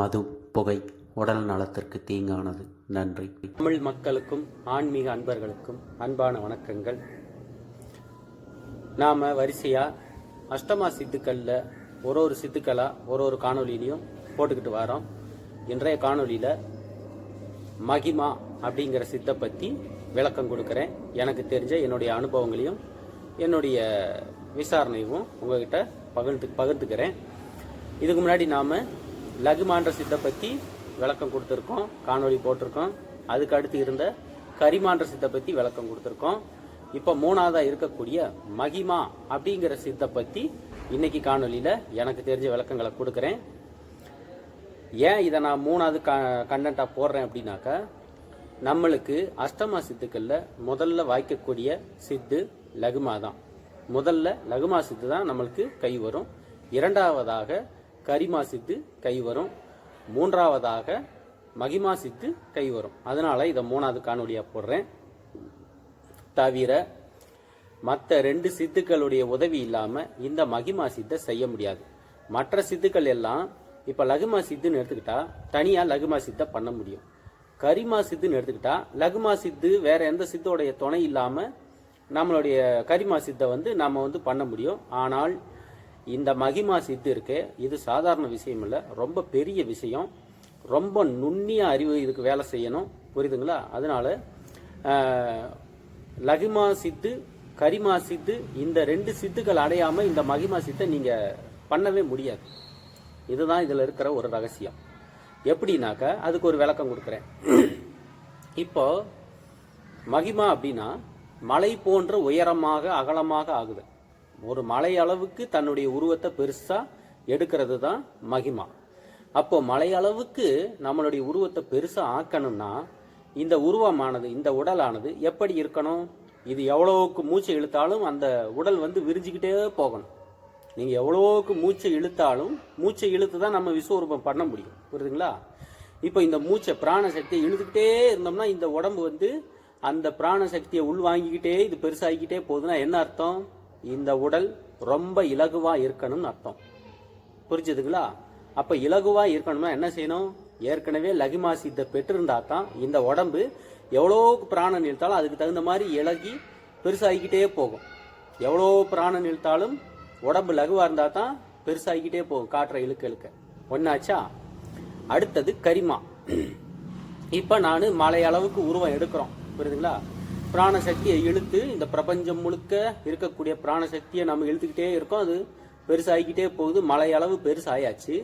மது புகை உடல் நலத்திற்கு தீங்கானது. நன்றி. தமிழ் மக்களுக்கும் ஆன்மீக அன்பர்களுக்கும் அன்பான வணக்கங்கள். நாம் வரிசையாக அஷ்டமா சித்துக்களில் ஒரு ஒரு சித்துக்களாக ஒரு ஒரு காணொலியிலையும் போட்டுக்கிட்டு வரோம். இன்றைய காணொலியில் மகிமா அப்படிங்கிற சித்தை பற்றி விளக்கம் கொடுக்குறேன். எனக்கு தெரிஞ்ச என்னுடைய அனுபவங்களையும் என்னுடைய விசாரணையும் உங்ககிட்ட பகிர்ந்து பகிர்ந்துக்கிறேன். இதுக்கு முன்னாடி நாம் லகுமான்ற சித்தை பற்றி விளக்கம் கொடுத்துருக்கோம் காணொலி போட்டிருக்கோம். அதுக்கு அடுத்து இருந்த கரிமான்ற சித்தை பற்றி விளக்கம் கொடுத்துருக்கோம். இப்போ மூணாவதாக இருக்கக்கூடிய மகிமா அப்படிங்கிற சித்தை பற்றி இன்னைக்கு காணொலியில் எனக்கு தெரிஞ்ச விளக்கங்களை கொடுக்குறேன். ஏன் இதை நான் மூணாவது க கண்டென்ட்டாக போடுறேன் அப்படின்னாக்கா நம்மளுக்கு அஷ்டமா சித்துக்களில் முதல்ல வாய்க்கக்கூடிய சித்து லகுமா தான் முதல்ல லகுமா சித்து தான் நம்மளுக்கு கை வரும். இரண்டாவதாக கரிமா சித்து கை வரும் மூன்றாவதாக மகிமா சித்து கை வரும் அதனால் இதை மூணாவது காணொலியாக போடுறேன். தவிர மற்ற ரெண்டு சித்துக்களுடைய உதவி இல்லாமல் இந்த மகிமா சித்தை செய்ய முடியாது. மற்ற சித்துக்கள் எல்லாம் இப்போ லகுமா சித்துன்னு எடுத்துக்கிட்டா தனியாக லகுமா சித்தை பண்ண முடியும். கரிமா சித்துன்னு எடுத்துக்கிட்டா லகுமா சித்து வேற எந்த சித்தோடைய துணை இல்லாமல் நம்மளுடைய கரிமா சித்தை வந்து நம்ம வந்து பண்ண முடியும். ஆனால் இந்த மகிமா சித்து இருக்கு. இது சாதாரண விஷயம் இல்லை. ரொம்ப பெரிய விஷயம். ரொம்ப நுண்ணிய அறிவு இதுக்கு வேலை செய்யணும். புரியுதுங்களா? அதனால லகிமா சித்து கரிமா சித்து இந்த ரெண்டு சித்துக்கள் அடையாமல் இந்த மகிமா சித்தை நீங்கள் பண்ணவே முடியாது. இதுதான் இதில் இருக்கிற ஒரு ரகசியம். எப்படின்னாக்கா அதுக்கு ஒரு விளக்கம் கொடுக்குறேன். இப்போ மகிமா அப்படின்னா மலை போன்ற உயரமாக அகலமாக ஆகுது. ஒரு மலை அளவுக்கு தன்னுடைய உருவத்தை பெருசா எடுக்கிறது தான் மகிமா. அப்போ மலை அளவுக்கு நம்மளுடைய உருவத்தை பெருசா ஆக்கணும்னா இந்த உருவமானது இந்த உடலானது எப்படி இருக்கணும்? இது எவ்வளவுக்கு மூச்சை இழுத்தாலும் அந்த உடல் வந்து விரிஞ்சுக்கிட்டே போகணும். நீங்க எவ்வளவுக்கு மூச்சை இழுத்தாலும் மூச்சை இழுத்து தான் நம்ம விஸ்வரூபம் பண்ண முடியும். புரியுதுங்களா? இப்போ இந்த மூச்சை பிராண சக்தியை இழுத்துக்கிட்டே இருந்தோம்னா இந்த உடம்பு வந்து அந்த பிராண சக்தியை உள்வாங்கிக்கிட்டே இது பெருசாகிக்கிட்டே போகுதுன்னா என்ன அர்த்தம்? இந்த உடல் ரொம்ப இலகுவா இருக்கணும்னு அர்த்தம். புரிஞ்சுதுங்களா? அப்ப இலகுவா இருக்கணும்னா என்ன செய்யணும்? ஏற்கனவே லகிமா சித்தை பெற்றிருந்தா தான் இந்த உடம்பு எவ்வளோ பிராணம் இழுத்தாலும் அதுக்கு தகுந்த மாதிரி இலகி பெருசாகிக்கிட்டே போகும். எவ்வளோ பிராணம் இழுத்தாலும் உடம்பு லகுவா இருந்தா தான் பெருசாகிக்கிட்டே போகும் காற்றை இழுக்க இழுக்க. ஒன்னாச்சா அடுத்தது கரிமா. இப்ப நான் மலை அளவுக்கு உருவம் எடுக்கிறோம். புரியுதுங்களா? பிராணசக்தியை இழுத்து இந்த பிரபஞ்சம் முழுக்க இருக்கக்கூடிய பிராணசக்தியை நம்ம இழுத்துக்கிட்டே இருக்கோம். அது பெருசாகிக்கிட்டே போகுது. மலை அளவு பெருசாயாச்சு.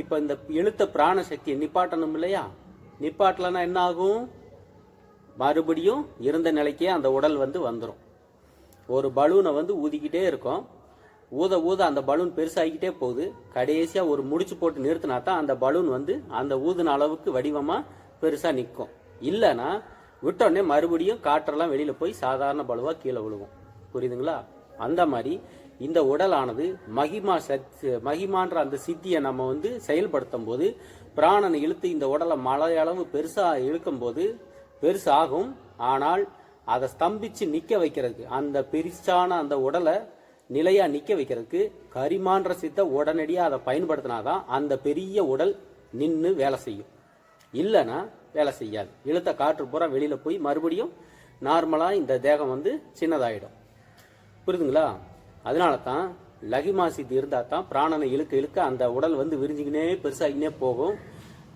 இப்போ இந்த இழுத்த பிராணசக்தியை நிப்பாட்டணும் இல்லையா? நிப்பாட்டலன்னா என்ன ஆகும் மறுபடியும் இருந்த நிலைக்கே அந்த உடல் வந்து வந்துடும் ஒரு பலூனை வந்து ஊதிக்கிட்டே இருக்கும். ஊத ஊத அந்த பலூன் பெருசாகிக்கிட்டே போகுது. கடைசியாக ஒரு முடிச்சு போட்டு நிறுத்தினா தான் அந்த பலூன் வந்து அந்த ஊதுன அளவுக்கு வடிவமாக பெருசாக நிற்கும். இல்லைன்னா விட்டோடனே மறுபடியும் காற்றெல்லாம் வெளியில் போய் சாதாரண பலுவாக கீழே விழுகும் புரியுதுங்களா? அந்த மாதிரி இந்த உடலானது மகிமா சத் மகிமான்ற அந்த சித்தியை நம்ம வந்து செயல்படுத்தும் போது பிராணனை இழுத்து இந்த உடலை மலை அளவு இழுக்கும் போது பெருசாகும். ஆனால் அதை ஸ்தம்பிச்சு நிற்க வைக்கிறதுக்கு அந்த பெருசான அந்த உடலை நிலையாக நிற்க வைக்கிறதுக்கு கரிமான்ற சித்தை உடனடியாக அதை பயன்படுத்தினாதான் அந்த பெரிய உடல் நின்று வேலை செய்யும். இல்லைன்னா வேலை செய்யாது. இழுத்த காற்று பூரா வெளியில் போய் மறுபடியும் நார்மலாக இந்த தேகம் வந்து சின்னதாயிடும். புரியுதுங்களா? அதனால தான் லகிமா சித்தி இருந்தால் தான் பிராணனை இழுக்க இழுக்க அந்த உடல் வந்து விரிஞ்சிக்கினே பெருசாகினே போகும்.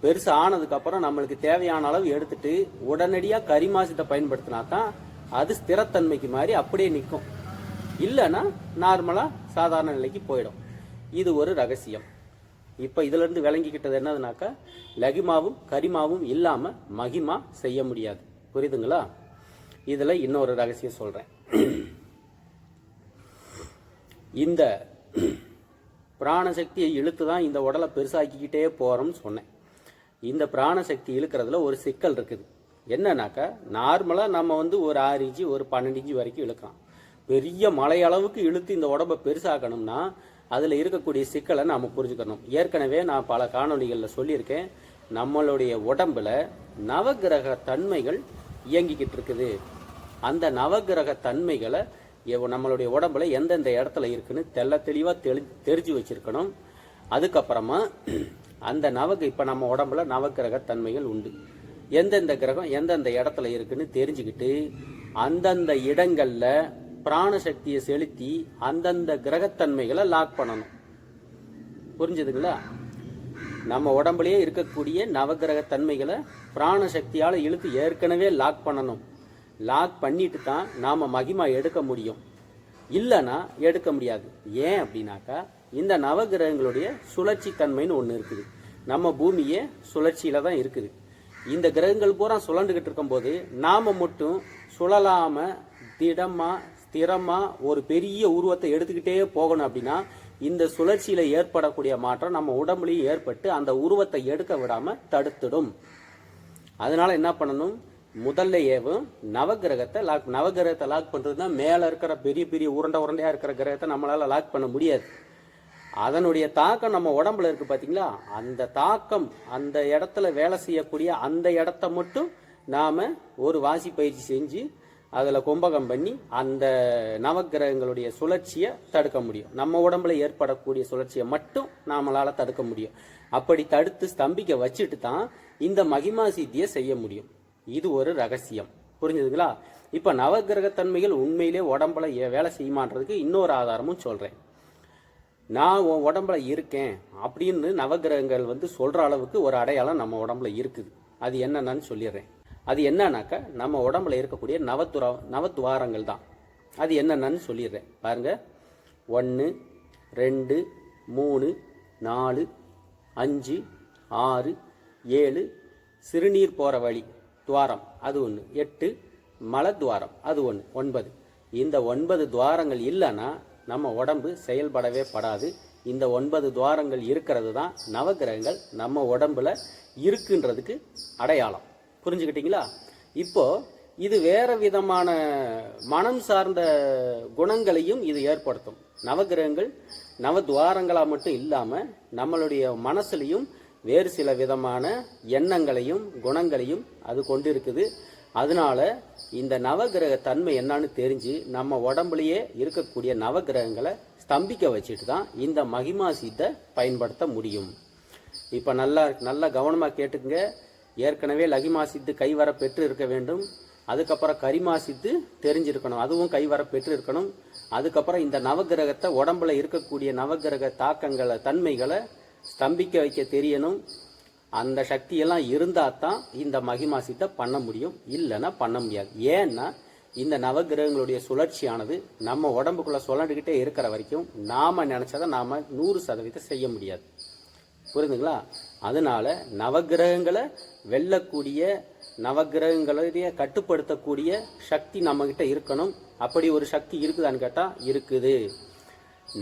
பெருசு ஆனதுக்கப்புறம் நம்மளுக்கு தேவையான அளவு எடுத்துட்டு உடனடியாக கரிமாசத்தை பயன்படுத்தினா தான் அது ஸ்திரத்தன்மைக்கு மாதிரி அப்படியே நிற்கும். இல்லைன்னா நார்மலாக சாதாரண நிலைக்கு போயிடும். இது ஒரு ரகசியம். இப்போ இதுல இருந்து விளங்கிக்கிட்டது என்னதுனாக்கா லகிமாவும் கரிமாவும் இல்லாமல் மகிமா செய்ய முடியாது. புரியுதுங்களா? இதில் இன்னொரு ரகசியம் சொல்கிறேன் இந்த பிராணசக்தியை இழுத்து தான் இந்த உடலை பெருசாக்கிக்கிட்டே போகிறோம்னு சொன்னேன். இந்த பிராணசக்தி இழுக்கிறதுல ஒரு சிக்கல் இருக்குது. என்னன்னாக்கா நார்மலாக நம்ம வந்து ஒரு ஆறு இன்ச்சு ஒரு பன்னெண்டு இன்ச்சு வரைக்கும் இழுக்கலாம். பெரிய மலை அளவுக்கு இழுத்து இந்த உடம்பை பெருசாக்கணும்னா அதில் இருக்கக்கூடிய சிக்கலை நாம் புரிஞ்சுக்கணும். ஏற்கனவே நான் பல காணொளிகளில் சொல்லியிருக்கேன். நம்மளுடைய உடம்புல நவகிரக தன்மைகள் இயங்கிக்கிட்டு இருக்குது. அந்த நவகிரக தன்மைகளை நம்மளுடைய உடம்புல எந்தெந்த இடத்துல இருக்குன்னு தெள்ள தெளிவாக தெளி தெரிஞ்சு வச்சிருக்கணும். அதுக்கப்புறமா அந்த நவக இப்போ நம்ம உடம்புல நவக்கிரக தன்மைகள் உண்டு. எந்தெந்த கிரகம் எந்தெந்த இடத்துல இருக்குன்னு தெரிஞ்சுக்கிட்டு அந்தந்த இடங்களில் பிராண சக்தியை செலுத்தி அந்தந்த கிரகத்தன்மைகளை லாக் பண்ணணும். புரிஞ்சுதுங்களா? நம்ம உடம்புலயே இருக்கக்கூடிய நவகிரக தன்மைகளை பிராணசக்தியால இழுத்து ஏற்கனவே லாக் பண்ணணும். லாக் பண்ணிட்டு தான் நாம் மகிமா எடுக்க முடியும். இல்லைன்னா எடுக்க முடியாது. ஏன் அப்படின்னாக்கா இந்த நவகிரகங்களுடைய சுழற்சி தன்மைன்னு ஒன்று இருக்குது. நம்ம பூமியே சுழற்சியில தான் இருக்குது. இந்த கிரகங்கள் பூரா சுழண்டுகிட்டு இருக்கும்போது நாம் மட்டும் சுழலாமல் திடமாக ஸ்திரமா ஒரு பெரிய உருவத்தை எடுத்துக்கிட்டே போகணும் அப்படின்னா இந்த சுழற்சியில ஏற்படக்கூடிய மாற்றம் நம்ம உடம்புலையும் ஏற்பட்டு அந்த உருவத்தை எடுக்க விடாம தடுத்துடும். அதனால என்ன பண்ணணும்? முதல்ல ஏவும் நவகிரகத்தை லாக் நவகிரகத்தை லாக் பண்ணுறது தான் மேலே இருக்கிற பெரிய பெரிய உருண்டை உருண்டையாக இருக்கிற கிரகத்தை நம்மளால் லாக் பண்ண முடியாது. அதனுடைய தாக்கம் நம்ம உடம்புல இருக்குது பார்த்தீங்களா அந்த தாக்கம் அந்த இடத்துல வேலை செய்யக்கூடிய அந்த இடத்த மட்டும் நாம் ஒரு வாசி பயிற்சி செஞ்சு அதில் கும்பகம் பண்ணி அந்த நவக்கிரகங்களுடைய சுழற்சியை தடுக்க முடியும். நம்ம உடம்புல ஏற்படக்கூடிய சுழற்சியை மட்டும் நாமளால் தடுக்க முடியும். அப்படி தடுத்து ஸ்தம்பிக்க வச்சுட்டு தான் இந்த மகிமா சித்தியை செய்ய முடியும். இது ஒரு ரகசியம். புரிஞ்சுதுங்களா? இப்போ நவகிரகத்தன்மைகள் உண்மையிலே உடம்புல வேலை செய்யுமான்றதுக்கு இன்னொரு ஆதாரமும் சொல்கிறேன் நான் உன் உடம்புல இருக்கேன் அப்படின்னு நவகிரகங்கள் வந்து சொல்கிற அளவுக்கு ஒரு அடையாளம் நம்ம உடம்புல இருக்குது. அது என்னென்னு சொல்லிடுறேன். அது என்னன்னாக்கா நம்ம உடம்புல இருக்கக்கூடிய நவத்துரா நவத்துவாரங்கள் தான். அது என்னென்னு சொல்லிடுறேன். பாருங்க. ஒன்று ரெண்டு மூணு நாலு அஞ்சு ஆறு ஏழு சிறுநீர் போகிற வழி துவாரம். அது ஒன்று எட்டு மலத்வாரம் அது ஒன்று ஒன்பது. இந்த ஒன்பது துவாரங்கள் இல்லைன்னா நம்ம உடம்பு செயல்படவே படாது. இந்த ஒன்பது துவாரங்கள் இருக்கிறது தான் நவகிரகங்கள் நம்ம உடம்புல இருக்குன்றதுக்கு அடையாளம். புரிஞ்சுக்கிட்டீங்களா? இப்போ இது வேறு விதமான மனம் சார்ந்த குணங்களையும் இது ஏற்படுத்தும். நவகிரகங்கள் நவத்வாரங்களாக மட்டும் இல்லாமல் நம்மளுடைய மனசுலையும் வேறு சில விதமான எண்ணங்களையும் குணங்களையும் அது கொண்டிருக்குது. அதனால இந்த நவகிரக தன்மை என்னன்னு தெரிஞ்சு நம்ம உடம்புலயே இருக்கக்கூடிய நவகிரகங்களை ஸ்தம்பிக்க வச்சுட்டு தான் இந்த மகிமா சீத்தை பயன்படுத்த முடியும். இப்போ நல்லா நல்லா கவனமாக கேட்டுக்குங்க. ஏற்கனவே லகிமாசித்து கைவர பெற்று இருக்க வேண்டும். அதுக்கப்புறம் கரிமாசித்து தெரிஞ்சிருக்கணும். அதுவும் கைவர பெற்று இருக்கணும் அதுக்கப்புறம் இந்த நவகிரகத்தை உடம்புல இருக்கக்கூடிய நவகிரக தாக்கங்களை தன்மைகளை ஸ்தம்பிக்க வைக்க தெரியணும். அந்த சக்தியெல்லாம் இருந்தால் தான் இந்த மகிமாசித்தை பண்ண முடியும். இல்லைன்னா பண்ண முடியாது. ஏன்னா இந்த நவகிரகங்களுடைய சுழற்சியானது நம்ம உடம்புக்குள்ளே சுழண்டுக்கிட்டே இருக்கிற வரைக்கும் நாம் நினச்சதை நாம் நூறு சதவீதம் செய்ய முடியாது. புரியுதுங்களா அதனால நவகிரகங்களை வெல்லக்கூடிய நவகிரகங்களுடைய கட்டுப்படுத்தக்கூடிய சக்தி நம்மக்கிட்ட இருக்கணும். அப்படி ஒரு சக்தி இருக்குதான்னு கேட்டால் இருக்குது.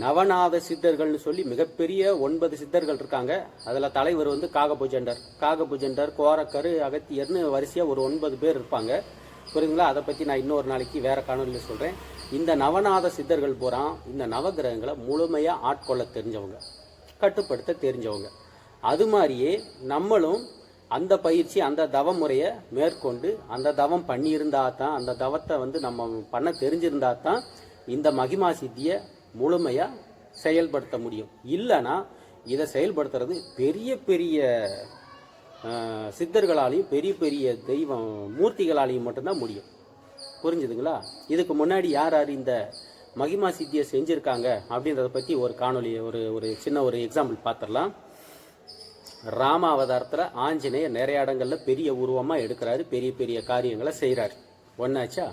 நவநாத சித்தர்கள்னு சொல்லி மிகப்பெரிய ஒன்பது சித்தர்கள் இருக்காங்க. அதில் தலைவர் வந்து காகபுஜண்டர். காகபுஜண்டர் கோரக்கரு அகத்தியர்னு வரிசையாக ஒரு ஒன்பது பேர் இருப்பாங்க. புரியுதுங்களா? அதை பற்றி நான் இன்னொரு நாளைக்கு வேறு காணொலியில் சொல்கிறேன் இந்த நவநாத சித்தர்கள் பூரா இந்த நவகிரகங்களை முழுமையாக ஆட்கொள்ள தெரிஞ்சவங்க. கட்டுப்படுத்த தெரிஞ்சவங்க. அது மாதிரியே நம்மளும் அந்த பயிற்சி அந்த தவ முறையை மேற்கொண்டு அந்த தவம் பண்ணியிருந்தா தான் அந்த தவத்தை வந்து நம்ம பண்ண தெரிஞ்சிருந்தா தான் இந்த மகிமா சித்தியை முழுமையாக செயல்படுத்த முடியும். இல்லைன்னா இதை செயல்படுத்துறது பெரிய பெரிய சித்தர்களாலையும் பெரிய பெரிய தெய்வம் மூர்த்திகளாலையும் மட்டும்தான் முடியும். புரிஞ்சுதுங்களா? இதுக்கு முன்னாடி யார் யார் இந்த மகிமா சித்தியை செஞ்சுருக்காங்க அப்படின்றத பற்றி ஒரு காணொளி ஒரு ஒரு சின்ன ஒரு எக்ஸாம்பிள் பார்த்துடலாம். ராம அவதாரத்தில் ஆஞ்சநேயர் நிறைய இடங்களில் பெரிய உருவமாக எடுக்கிறாரு பெரிய பெரிய காரியங்களை செய்கிறாரு ஒன்னாச்சா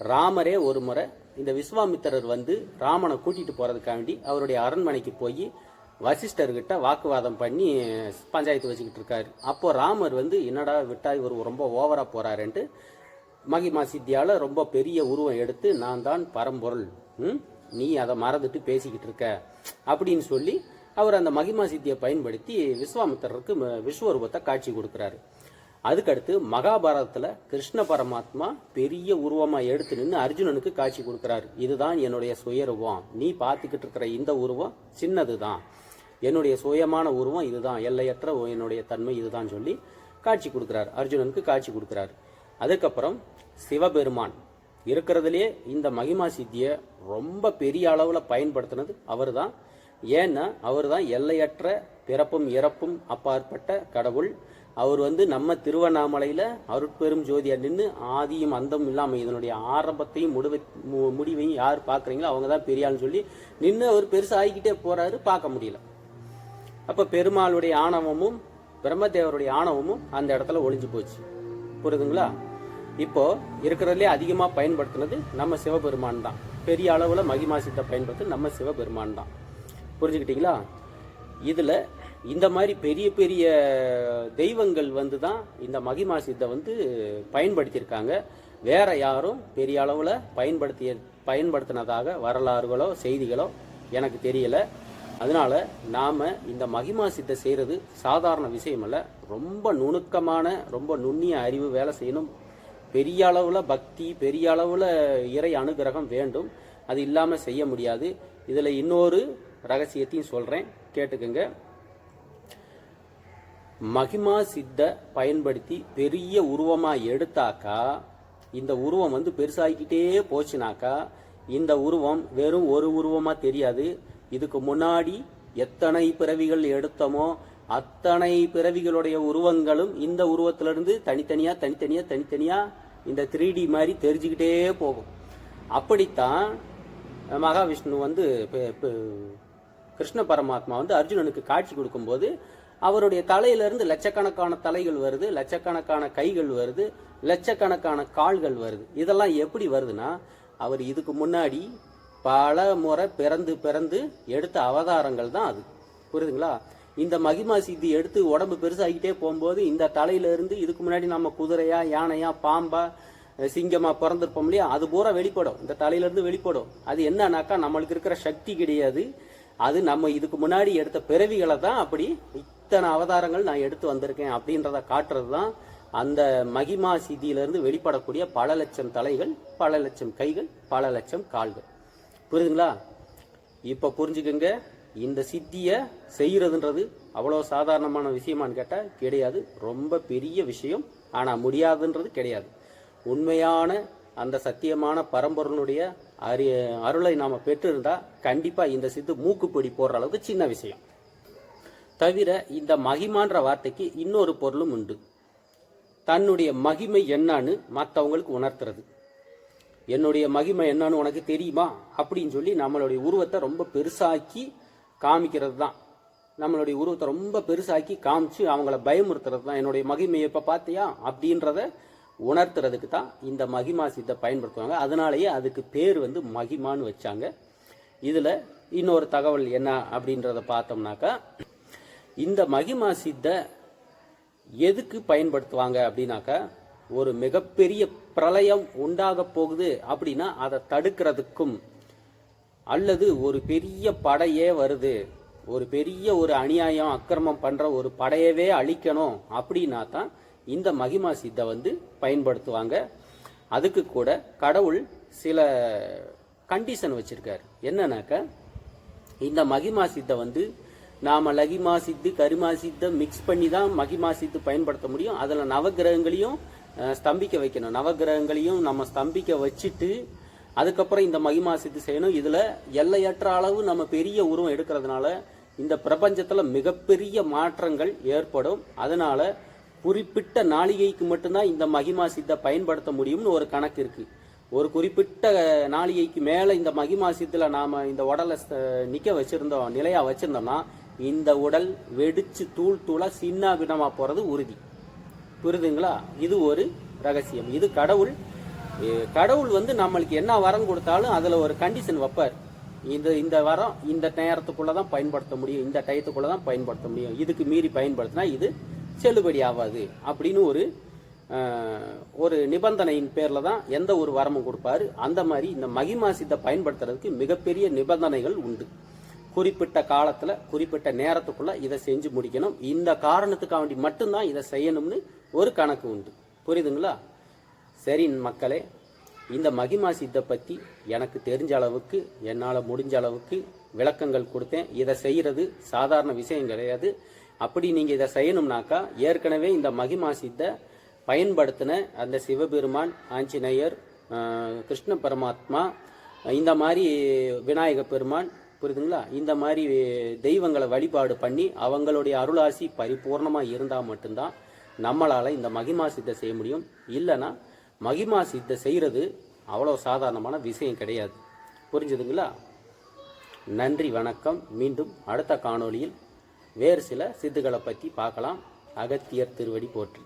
ராமரே ஒரு முறை இந்த விஸ்வாமித்திரர் வந்து ராமனை கூட்டிகிட்டு போகிறதுக்காண்டி அவருடைய அரண்மனைக்கு போய் வசிஷ்டர்கிட்ட வாக்குவாதம் பண்ணி பஞ்சாயத்து வச்சுக்கிட்டு இருக்காரு. அப்போ ராமர் வந்து என்னடா விட்டா இவர் ரொம்ப ஓவராக போகிறாருன்ட்டு மகிமா சித்தியால் ரொம்ப பெரிய உருவம் எடுத்து நான் தான் பரம்பொருள். ம்? நீ அதை மறந்துட்டு பேசிக்கிட்டு இருக்க. அப்படின்னு சொல்லி அவர் அந்த மகிமா சித்தியை பயன்படுத்தி விஸ்வாமித்திரருக்கு விஸ்வரூபத்தை காட்சி கொடுக்குறாரு. அதுக்கடுத்து மகாபாரதத்தில் கிருஷ்ண பரமாத்மா பெரிய உருவமாக எடுத்து நின்று அர்ஜுனனுக்கு காட்சி கொடுக்குறாரு. இதுதான் என்னுடைய சுயரூபம். நீ பார்த்துக்கிட்டு இருக்கிற இந்த உருவம் சின்னது தான் என்னுடைய சுயமான உருவம் இதுதான். எல்லையற்ற என்னுடைய தன்மை இதுதான் சொல்லி காட்சி கொடுக்குறாரு. அர்ஜுனனுக்கு காட்சி கொடுக்குறாரு. அதுக்கப்புறம் சிவபெருமான். இருக்கிறதுலே இந்த மகிமா சித்தியை ரொம்ப பெரிய அளவில் பயன்படுத்தினது அவர்தான். ஏன்னா அவர் தான் எல்லையற்ற பிறப்பும் இறப்பும் அப்பாற்பட்ட கடவுள். அவர் வந்து நம்ம திருவண்ணாமலையில் அருட்பெரும் ஜோதியாக நின்று ஆதியும் அந்தம் இல்லாமல் இதனுடைய ஆரம்பத்தையும் முடிவை மு- முடிவையும் யார் பார்க்குறீங்களோ அவங்க தான் பெரியாள்னு சொல்லி நின்று அவர் பெருசாக ஆகிக்கிட்டே போறாரு பார்க்க முடியல. அப்போ பெருமாளுடைய ஆணவமும் பிரம்மதேவருடைய ஆணவமும் அந்த இடத்துல ஒளிஞ்சு போச்சு. புரியுதுங்களா இப்போ இருக்கிறதுலே அதிகமாக பயன்படுத்தினது நம்ம சிவபெருமான் தான். பெரிய அளவில் மகிமா சித்தை பயன்படுத்தி நம்ம சிவபெருமான் தான். புரிஞ்சுக்கிட்டீங்களா? இதில் இந்த மாதிரி பெரிய பெரிய தெய்வங்கள் வந்து தான் இந்த மகிமா சித்தை வந்து பயன்படுத்தியிருக்காங்க. வேற யாரும் பெரிய அளவில் பயன்படுத்திய பயன்படுத்தினதாக வரலாறுகளோ செய்திகளோ எனக்கு தெரியலை. அதனால நாம் இந்த மகிமா சித்தை செய்கிறது சாதாரண விஷயம் அல்ல ரொம்ப நுணுக்கமான ரொம்ப நுண்ணிய அறிவு வேலை செய்யணும். பெரிய அளவில் பக்தி பெரிய அளவில் இறை அனுகிரகம் வேண்டும். அது இல்லாமல் செய்ய முடியாது. இதில் இன்னொரு ரகசியத்தையும் சொல்கிறேன் கேட்டுக்கோங்க. மகிமா சித்த பயன்படுத்தி பெரிய உருவமாக எடுத்தாக்கா இந்த உருவம் வந்து பெருசாகிக்கிட்டே போச்சுனாக்கா இந்த உருவம் வெறும் ஒரு உருவமாக தெரியாது. இதுக்கு முன்னாடி எத்தனை பிறவிகள் எடுத்தோமோ அத்தனை பிறவிகளுடைய உருவங்களும் இந்த உருவத்திலிருந்து தனித்தனியாக தனித்தனியாக தனித்தனியாக இந்த த்ரீ டி மாதிரி தெரிஞ்சுக்கிட்டே போகும். அப்படித்தான் மகாவிஷ்ணு வந்து பெ- கிருஷ்ண பரமாத்மா வந்து அர்ஜுனனுக்கு காட்சி கொடுக்கும்போது அவருடைய தலையிலிருந்து லட்சக்கணக்கான தலைகள் வருது லட்சக்கணக்கான கைகள் வருது லட்சக்கணக்கான கால்கள் வருது. இதெல்லாம் எப்படி வருதுன்னா அவர் இதுக்கு முன்னாடி பல முறை பிறந்து பிறந்து எடுத்த அவதாரங்கள் தான் அது. புரியுதுங்களா? இந்த மகிமா சித்தி எடுத்து உடம்பு பெருசாகிட்டே போகும்போது இந்த தலையிலிருந்து இதுக்கு முன்னாடி நம்ம குதிரையா யானையா பாம்பா சிங்கமாக பிறந்திருப்போம் இல்லையா? அது பூரா வெளிப்படும். இந்த தலையிலேருந்து வெளிப்படும். அது என்னன்னாக்கா நம்மளுக்கு இருக்கிற சக்தி கிடையாது. அது நம்ம இதுக்கு முன்னாடி எடுத்த பிறவிகளை தான் அப்படி இத்தனை அவதாரங்கள் நான் எடுத்து வந்திருக்கேன் அப்படின்றத காட்டுறது தான் அந்த மகிமா சிதியிலிருந்து வெளிப்படக்கூடிய பல லட்சம் தலைகள் பல லட்சம் கைகள் பல லட்சம் கால்கள். புரியுதுங்களா? இப்போ புரிஞ்சுக்கோங்க இந்த சித்தியை செய்கிறதுன்றது அவ்வளோ சாதாரணமான விஷயமான்னு கேட்டால் கிடையாது. ரொம்ப பெரிய விஷயம். ஆனால் முடியாதுன்றது கிடையாது. உண்மையான அந்த சத்தியமான பரம்பொருளுடைய அரிய அருளை நாம் பெற்றிருந்தால் கண்டிப்பாக இந்த சித்து மூக்குப்பொடி போடுற அளவுக்கு சின்ன விஷயம். தவிர இந்த மகிமான்ற வார்த்தைக்கு இன்னொரு பொருளும் உண்டு. தன்னுடைய மகிமை என்னன்னு மற்றவங்களுக்கு உணர்த்துறது. என்னுடைய மகிமை என்னன்னு உனக்கு தெரியுமா? அப்படின்னு சொல்லி நம்மளுடைய உருவத்தை ரொம்ப பெருசாக்கி காமிக்கிறது தான். நம்மளுடைய உருவத்தை ரொம்ப பெருசாக்கி காமிச்சு அவங்கள பயமுறுத்துறது தான். என்னுடைய மகிமையை இப்போ பார்த்தியா அப்படின்றத உணர்த்துறதுக்கு தான் இந்த மகிமா சித்தை பயன்படுத்துவாங்க. அதனாலேயே அதுக்கு பேர் வந்து மகிமான்னு வச்சாங்க. இதில் இன்னொரு தகவல் என்ன அப்படின்றத பார்த்தோம்னாக்கா இந்த மகிமா சித்தை எதுக்கு பயன்படுத்துவாங்க அப்படின்னாக்கா ஒரு மிகப்பெரிய பிரளயம் உண்டாக போகுது அப்படின்னா அதை தடுக்கிறதுக்கும் அல்லது ஒரு பெரிய படையே வருது ஒரு பெரிய ஒரு அநியாயம் அக்கிரமம் பண்ணுற ஒரு படையவே அழிக்கணும் அப்படின்னா தான் இந்த மகிமா சித்தை வந்து பயன்படுத்துவாங்க. அதுக்கு கூட கடவுள் சில கண்டிஷன் வச்சுருக்கார். என்னன்னாக்கா இந்த மகிமா சித்தை வந்து நாம் லகிமா சித்து கரிமா சித்தை மிக்ஸ் பண்ணி தான் மகிமா சித்து பயன்படுத்த முடியும். அதில் நவகிரகங்களையும் ஸ்தம்பிக்க வைக்கணும். நவகிரகங்களையும் நம்ம ஸ்தம்பிக்க வச்சுட்டு அதுக்கப்புறம் இந்த மகிமா சித்து செய்யணும். இதில் எல்லையற்ற அளவு நம்ம பெரிய உருவம் எடுக்கிறதுனால இந்த பிரபஞ்சத்தில் மிகப்பெரிய மாற்றங்கள் ஏற்படும். அதனால் குறிப்பிட்ட நாளிகைக்கு மட்டும்தான் இந்த மகிமா சித்தை பயன்படுத்த முடியும்னு ஒரு கணக்கு இருக்கு. ஒரு குறிப்பிட்ட நாளிகைக்கு மேலே இந்த மகிமா நாம் இந்த உடலை நிற்க வச்சுருந்தோம் நிலையாக வச்சுருந்தோம்னா இந்த உடல் வெடிச்சு தூள் தூளாக சின்ன வினமாக போகிறது உறுதி. புரியுதுங்களா இது ஒரு ரகசியம். இது கடவுள் கடவுள் வந்து நம்மளுக்கு என்ன வரம் கொடுத்தாலும் அதில் ஒரு கண்டிஷன் வைப்பார். இந்த இந்த வரம் இந்த நேரத்துக்குள்ளே தான் பயன்படுத்த முடியும் இந்த டயத்துக்குள்ளே தான் பயன்படுத்த முடியும். இதுக்கு மீறி பயன்படுத்தினா இது செல்லுபடி ஆகாது அப்படின்னு ஒரு ஒரு நிபந்தனையின் பேரில் தான் எந்த ஒரு வரமும் கொடுப்பாரு. அந்த மாதிரி இந்த மகிமா சித்தை பயன்படுத்துறதுக்கு மிகப்பெரிய நிபந்தனைகள் உண்டு. குறிப்பிட்ட காலத்தில் குறிப்பிட்ட நேரத்துக்குள்ள இதை செஞ்சு முடிக்கணும். இந்த காரணத்துக்காக வேண்டி மட்டும்தான் இதை செய்யணும்னு ஒரு கணக்கு உண்டு. புரியுதுங்களா? சரி மக்களே இந்த மகிமா சித்தை பற்றி எனக்கு தெரிஞ்ச அளவுக்கு என்னால் முடிஞ்ச அளவுக்கு விளக்கங்கள் கொடுத்தேன். இதை செய்கிறது சாதாரண விஷயம் கிடையாது. அப்படி நீங்கள் இதை செய்யணும்னாக்கா ஏற்கனவே இந்த மகிமா சித்தை பயன்படுத்தின அந்த சிவபெருமான் ஆஞ்சநேயர் கிருஷ்ண பரமாத்மா இந்த மாதிரி விநாயக பெருமான் புரியுதுங்களா? இந்த மாதிரி தெய்வங்களை வழிபாடு பண்ணி அவங்களுடைய அருளாசி பரிபூர்ணமாக இருந்தால் மட்டும்தான் நம்மளால் இந்த மகிமா சித்தை செய்ய முடியும். இல்லைன்னா மகிமா சித்தை செய்கிறது அவ்வளோ சாதாரணமான விஷயம் கிடையாது. புரிஞ்சுதுங்களா? நன்றி வணக்கம். மீண்டும் அடுத்த காணொளியில் வேறு சில சித்துக்களை பற்றி பார்க்கலாம். அகத்தியர் திருவடி போற்றி.